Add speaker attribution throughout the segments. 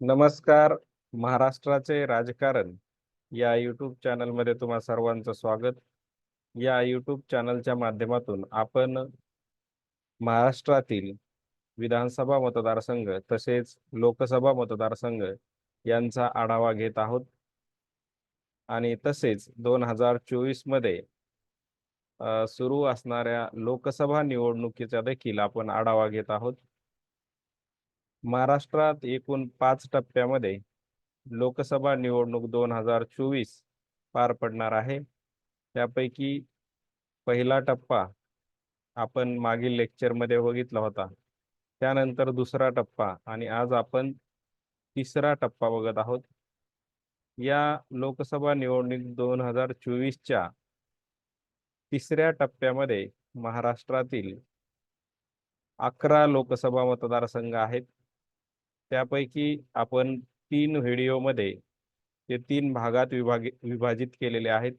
Speaker 1: नमस्कार महाराष्ट्राचे राजकारण. या यूट्यूब चॅनलमध्ये तुम्हा सर्वांचं स्वागत. या यूट्यूब चॅनलच्या माध्यमातून आपण महाराष्ट्रातील विधानसभा मतदारसंघ तसेच लोकसभा मतदारसंघ यांचा आढावा घेत आहोत. आणि तसेच दोन हजार चोवीसमध्ये सुरू असणाऱ्या लोकसभा निवडणुकीचा देखील आपण आढावा घेत आहोत. महाराष्ट्रात एकूण पाच टप्प्यामध्ये लोकसभा निवडणूक दोन हजार चोवीस पार पडणार आहे. त्यापैकी पहिला टप्पा आपण मागील लेक्चरमध्ये बघितला होता. त्यानंतर दुसरा टप्पा आणि आज आपण तिसरा टप्पा बघत आहोत. या लोकसभा निवडणूक दोन हजार चोवीसच्या तिसऱ्या टप्प्यामध्ये महाराष्ट्रातील अकरा लोकसभा मतदारसंघ आहेत. त्यापैकी आपण तीन व्हिडिओमध्ये ते तीन भागात विभाग विभाजित केलेले आहेत.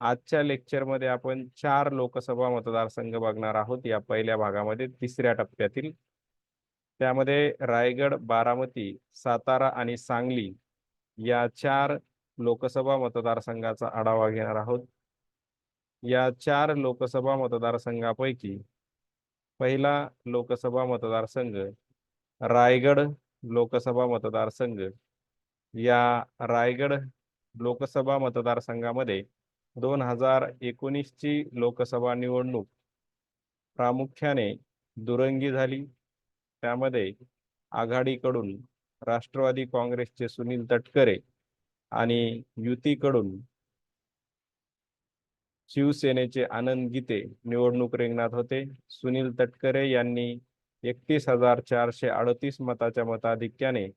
Speaker 1: आजच्या लेक्चरमध्ये आपण चार लोकसभा मतदारसंघ बघणार आहोत. या पहिल्या भागामध्ये तिसऱ्या टप्प्यातील. त्यामध्ये रायगड बारामती सातारा आणि सांगली या चार लोकसभा मतदारसंघाचा आढावा घेणार आहोत. या चार लोकसभा मतदारसंघापैकी पहिला लोकसभा मतदारसंघ रायगड लोकसभा मतदारसंघ. या रायगड लोकसभा मतदारसंघामध्ये दोन हजार एकोणीसची लोकसभा निवडणूक प्रामुख्याने दुरंगी झाली. त्यामध्ये आघाडीकडून राष्ट्रवादी काँग्रेसचे सुनील तटकरे आणि युतीकडून शिवसेनेचे आनंद गीते निवडणूक रिंगणात होते. सुनील तटकरे यांनी एकतीस हजार चारशे अडतीस मताच्या मताधिक्याने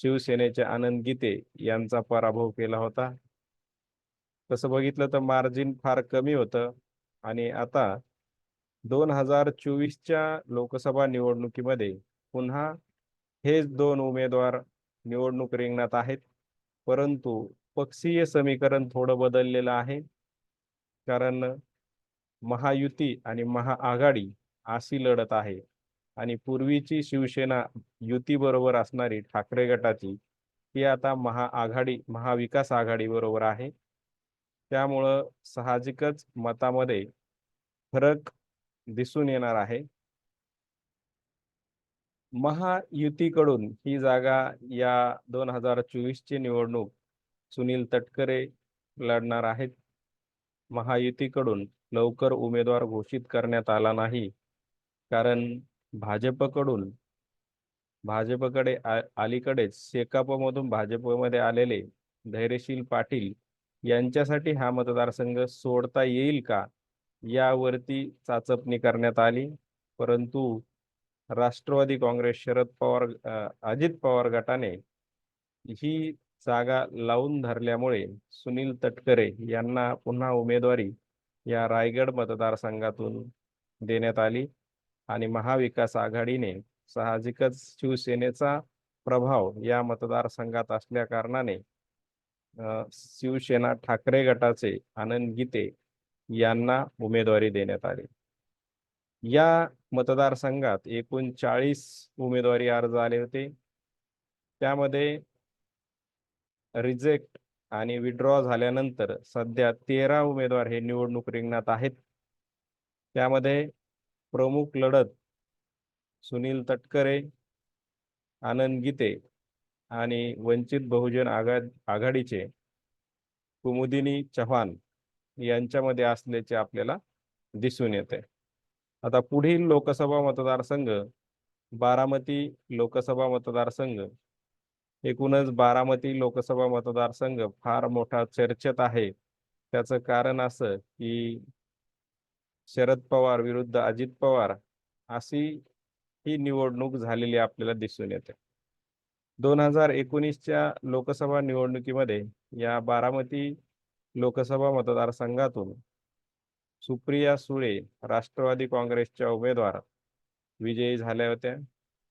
Speaker 1: शिवसेनेचे आनंद गीते यांचा पराभव केला होता. तसं बघितलं तर मार्जिन फार कमी होतं. आणि आता दोन हजार चोवीसच्या लोकसभा निवडणुकीमध्ये पुन्हा हेच दोन उमेदवार निवडणूक रिंगणात आहेत. परंतु पक्षीय समीकरण थोडं बदललेलं आहे. कारण महायुती आणि महाआघाडी अशी लढत आहे. आणि पूर्वीची शिवसेना युती बरोबर असणारी ठाकरे गटाची ही आता महाआघाडी महाविकास आघाडी बरोबर आहे. त्यामुळं साहजिकच मतामध्ये फरक दिसून येणार आहे. महायुतीकडून ही जागा या दोन हजार चोवीसची निवडणूक सुनील तटकरे लढणार आहेत. महायुतीकडून लवकर उमेदवार घोषित करण्यात आला नाही. कारण भाजपकडून भाजपकडे आ- अलीकडेच शेकापमधून भाजपमध्ये आलेले धैर्यशील पाटील यांच्यासाठी हा मतदारसंघ सोडता येईल का? यावरती चाचपणी करण्यात आली. परंतु राष्ट्रवादी काँग्रेस शरद पवार अजित पवार गटाने ही जागा लावून धरल्यामुळे सुनील तटकरे यांना पुन्हा उमेदवारी या रायगड मतदारसंघातून देण्यात आली. आणि महाविकास आघाडीने साहजिकच शिवसेनेचा प्रभाव या मतदारसंघात असल्या कारणाने शिवसेना ठाकरे गटाचे आनंद गीते यांना उमेदवारी देण्यात आली. या मतदारसंघात एकूण चाळीस उमेदवारी अर्ज आले होते. त्यामध्ये रिजेक्ट आणि विड्रॉ झाल्यानंतर सध्या तेरा उमेदवार हे निवडणूक रिंगणात आहेत. त्यामध्ये प्रमुख लढत सुनील तटकरे आनंद गीते आणि वंचित बहुजन आघा आघाडीचे कुमुदिनी चव्हाण यांच्यामध्ये असल्याचे आपल्याला दिसून येते. आता पुढील लोकसभा मतदारसंघ बारामती लोकसभा मतदारसंघ एकूणच बारामती लोकसभा मतदारसंघ फार मोठा चर्चेत आहे. त्याचं कारण असं की शरद पवार विरुद्ध अजित पवार अशी ही निवडणूक झालेली आपल्याला दिसून येते. दोन हजार एकोणीसच्या लोकसभा निवडणुकीमध्ये या बारामती लोकसभा मतदारसंघातून सुप्रिया सुळे राष्ट्रवादी काँग्रेसच्या उमेदवार विजयी झाल्या होत्या.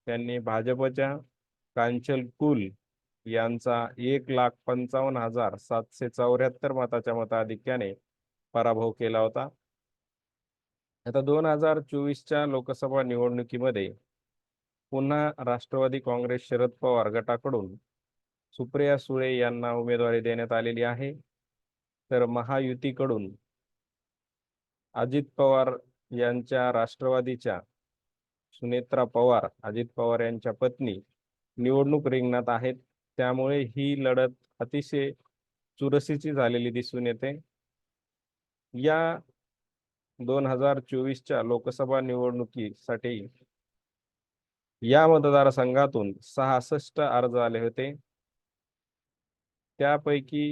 Speaker 1: त्यांनी भाजपच्या कांचल कुल यांचा एक लाख पंचावन्न हजार सातशे चौऱ्याहत्तर मताच्या मताधिक्याने पराभव केला होता. आता दोन हजार चोवीसच्या लोकसभा निवडणुकीमध्ये पुन्हा राष्ट्रवादी काँग्रेस शरद पवार गटाकडून सुप्रिया सुळे यांना उमेदवारी देण्यात आलेली आहे. तर महायुतीकडून अजित पवार यांच्या राष्ट्रवादीच्या सुनेत्रा पवार अजित पवार यांच्या पत्नी निवडणूक रिंगणात आहेत. त्यामुळे ही लढत अतिशय चुरशीची झालेली दिसून येते. या दोन हजार चोवीसच्या लोकसभा निवडणुकीसाठी या मतदारसंघातून सहासष्ट अर्ज आले होते. त्यापैकी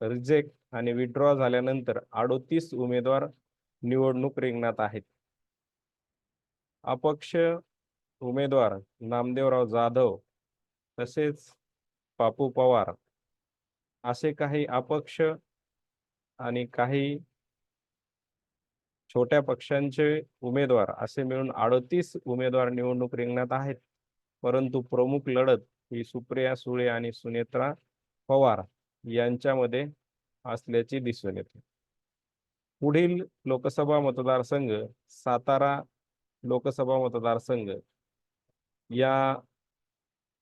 Speaker 1: रिजेक्ट आणि विड्रॉ झाल्यानंतर अडोतीस उमेदवार निवडणूक रिंगणात आहेत. अपक्ष उमेदवार नामदेवराव जाधव तसेच पापू पवार असे काही अपक्ष आणि काही छोट्या पक्षांचे उमेदवार असे मिळून अडतीस उमेदवार निवडणूक रिंगणात आहेत. परंतु प्रमुख लढत ही सुप्रिया सुळे आणि सुनेत्रा पवार यांच्यामध्ये असल्याची दिसून येते. पुढील लोकसभा मतदारसंघ सातारा लोकसभा मतदारसंघ या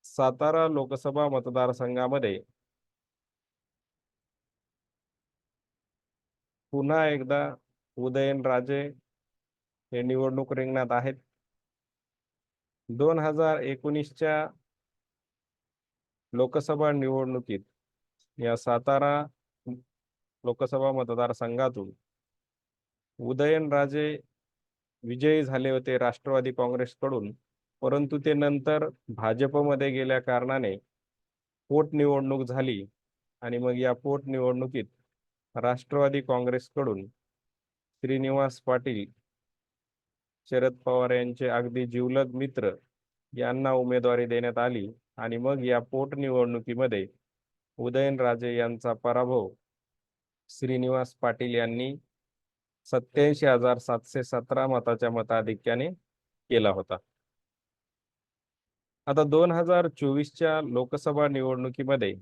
Speaker 1: सातारा लोकसभा मतदारसंघामध्ये पुन्हा एकदा उदयनराजे हे निवडणूक रिंगणात आहेत. दोन हजार एकोणीसच्या लोकसभा निवडणुकीत या सातारा लोकसभा मतदारसंघातून उदयनराजे विजयी झाले होते राष्ट्रवादी काँग्रेसकडून परंतु ते नंतर भाजपमध्ये गेल्या कारणाने पोटनिवडणूक झाली आणि मग या पोटनिवडणुकीत राष्ट्रवादी काँग्रेसकडून श्रीनिवास पाटील शरद पवार यांचे अगदी जिवलग मित्र यांना उमेदवारी देण्यात आली आणि मग या पोटनिवडणुकीमध्ये उदयनराजे यांचा पराभव श्रीनिवास पाटील यांनी सत्याऐंशी हजार सातशे सतरा मताच्या मताधिक्याने केला होता. आता दोन हजार चोवीसच्या लोकसभा निवडणुकीमध्ये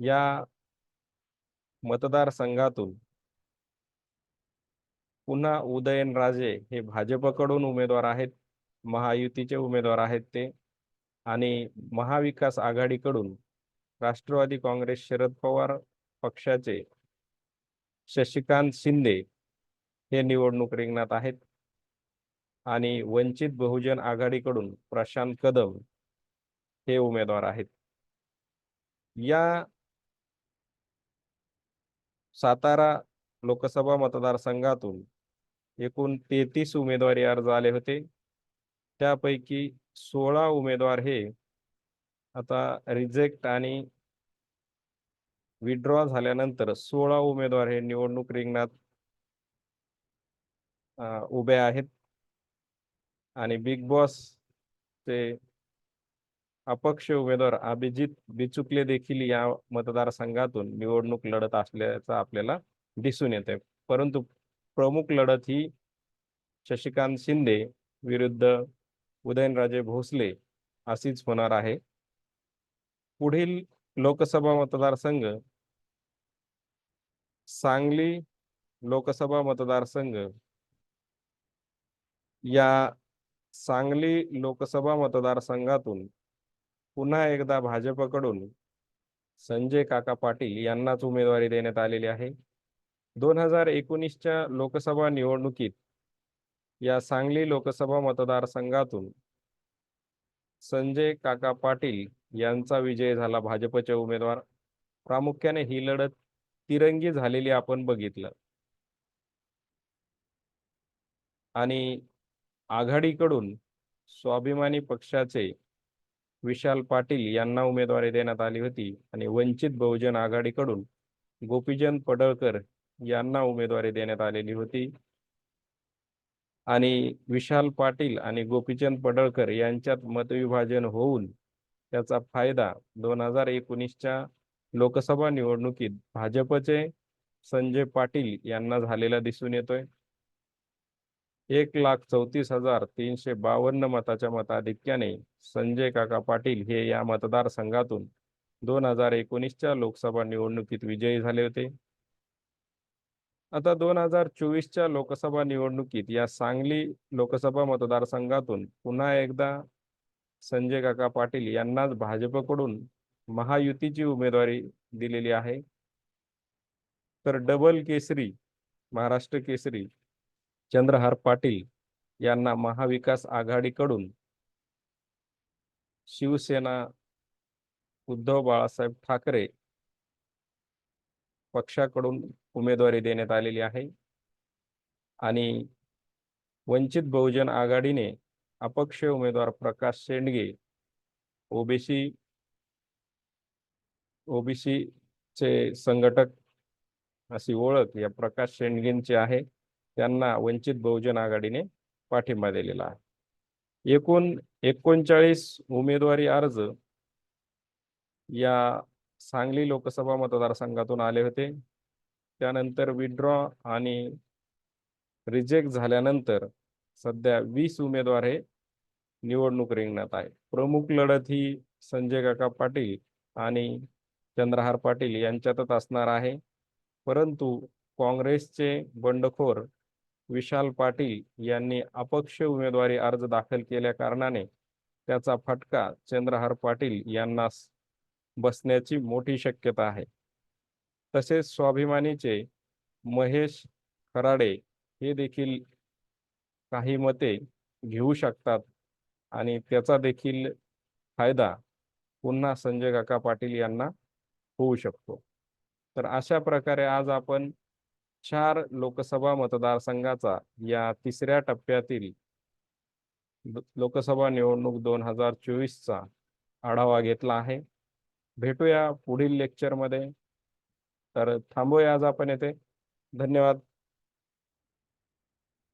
Speaker 1: या मतदारसंघातून पुन्हा उदयनराजे हे भाजपकडून उमेदवार आहेत महायुतीचे उमेदवार आहेत ते आणि महाविकास आघाडीकडून राष्ट्रवादी काँग्रेस शरद पवार पक्षाचे शशिकांत शिंदे हे निवडणूक रिंगणात आहेत आणि वंचित बहुजन आघाडीकडून प्रशांत कदम हे उमेदवार आहेत. या सातारा लोकसभा मतदारसंघातून एकूण तेहतीस उमेदवारी अर्ज आले होते. त्यापैकी सोळा उमेदवार हे आता रिजेक्ट आणि विड्रॉ झाल्यानंतर सोळा उमेदवार हे निवडणूक रिंगणात उभे आहेत. आणि बिग बॉस चे अपक्ष उमेदवार अभिजित बिचुकले देखील या मतदारसंघातून निवडणूक लढत असल्याचं आपल्याला दिसून येते परंतु प्रमुख लढत ही शशिकांत शिंदे विरुद्ध उदयनराजे भोसले अशीच होणार आहे. पुढील लोकसभा मतदारसंघ सांगली लोकसभा मतदारसंघ या सांगली लोकसभा मतदारसंघातून पुन्हा एकदा भाजपकडून संजय काका पाटील यांनाच उमेदवारी देण्यात आलेली आहे. दोन हजार एकोणीसच्या लोकसभा निवडणुकीत या सांगली लोकसभा मतदारसंघातून संजय काका पाटील यांचा विजय झाला. भाजपचे उमेदवार प्रामुख्याने ही लढत तिरंगी झालेली आपण बघितलं. आणि आघाडीकडून स्वाभिमानी पक्षाचे विशाल पाटील यांना उमेदवारी देण्यात आली होती आणि वंचित बहुजन आघाडीकडून गोपीचंद पडळकर यांना उमेदवारी देण्यात आलेली होती. आणि विशाल पाटील आणि गोपीचंद पडळकर यांच्यात मतविभाजन होऊन त्याचा फायदा दोन हजार एकोणीसच्या लोकसभा निवडणुकीत भाजपचे संजय पाटील यांना झालेला दिसून येतोय. एक लाख चौतीस हजार तीनशे बावन्न मताच्या मताधिक्याने संजय काका पाटील हे या मतदारसंघातून दोन हजार एकोणीसच्या लोकसभा निवडणुकीत विजयी झाले होते. आता दोन हजार चोवीसच्या लोकसभा निवडणुकीत या सांगली लोकसभा मतदारसंघातून पुन्हा एकदा संजय काका पाटील यांनाच भाजपकडून महायुतीची उमेदवारी दिलेली आहे. तर डबल केसरी महाराष्ट्र केसरी चंद्रहार पाटील यांना महाविकास आघाडीकडून शिवसेना उद्धव बाळासाहेब ठाकरे पक्षाकडून उमेदवारी देण्यात आलेली आहे. आणि वंचित बहुजन आघाडीने अपक्ष उमेदवार प्रकाश शेंडगे ओबीसी ओबीसी चे संघटक अशी ओळख या प्रकाश शेंडगेंची आहे. त्यांना वंचित बहुजन आघाडीने पाठिंबा दिलेला आहे. एकूण एकोणचाळीस उमेदवारी अर्ज या सांगली लोकसभा मतदारसंघातून आले होते. त्यानंतर विड्रॉ आणि रिजेक्ट झाल्यानंतर सध्या वीस उमेदवार हे निवडणूक रिंगणात आहे प्रमुख लढत ही संजय काका पाटील आणि चंद्रहार पाटील यांच्यातच असणार आहे. परंतु काँग्रेसचे बंडखोर विशाल पाटील यांनी अपक्ष उमेदवारी अर्ज दाखल केल्या कारणाने त्याचा फटका चंद्रहार पाटील यांना बसण्याची मोठी शक्यता आहे. तसेच स्वाभिमानीचे महेश खराडे हे देखील काही मते घेऊ शकतात आणि त्याचा देखील फायदा पुन्हा संजय काका पाटील यांना होऊ शकतो. तर अशा प्रकारे आज आपण चार लोकसभा मतदारसंघाचा या तिसऱ्या टप्प्यातील लोकसभा निवडणूक दोन हजार चोवीसचा आढावा घेतला आहे. भेटूया पुढील लेक्चरमध्ये तर थांबूया आज आपण येथे धन्यवाद.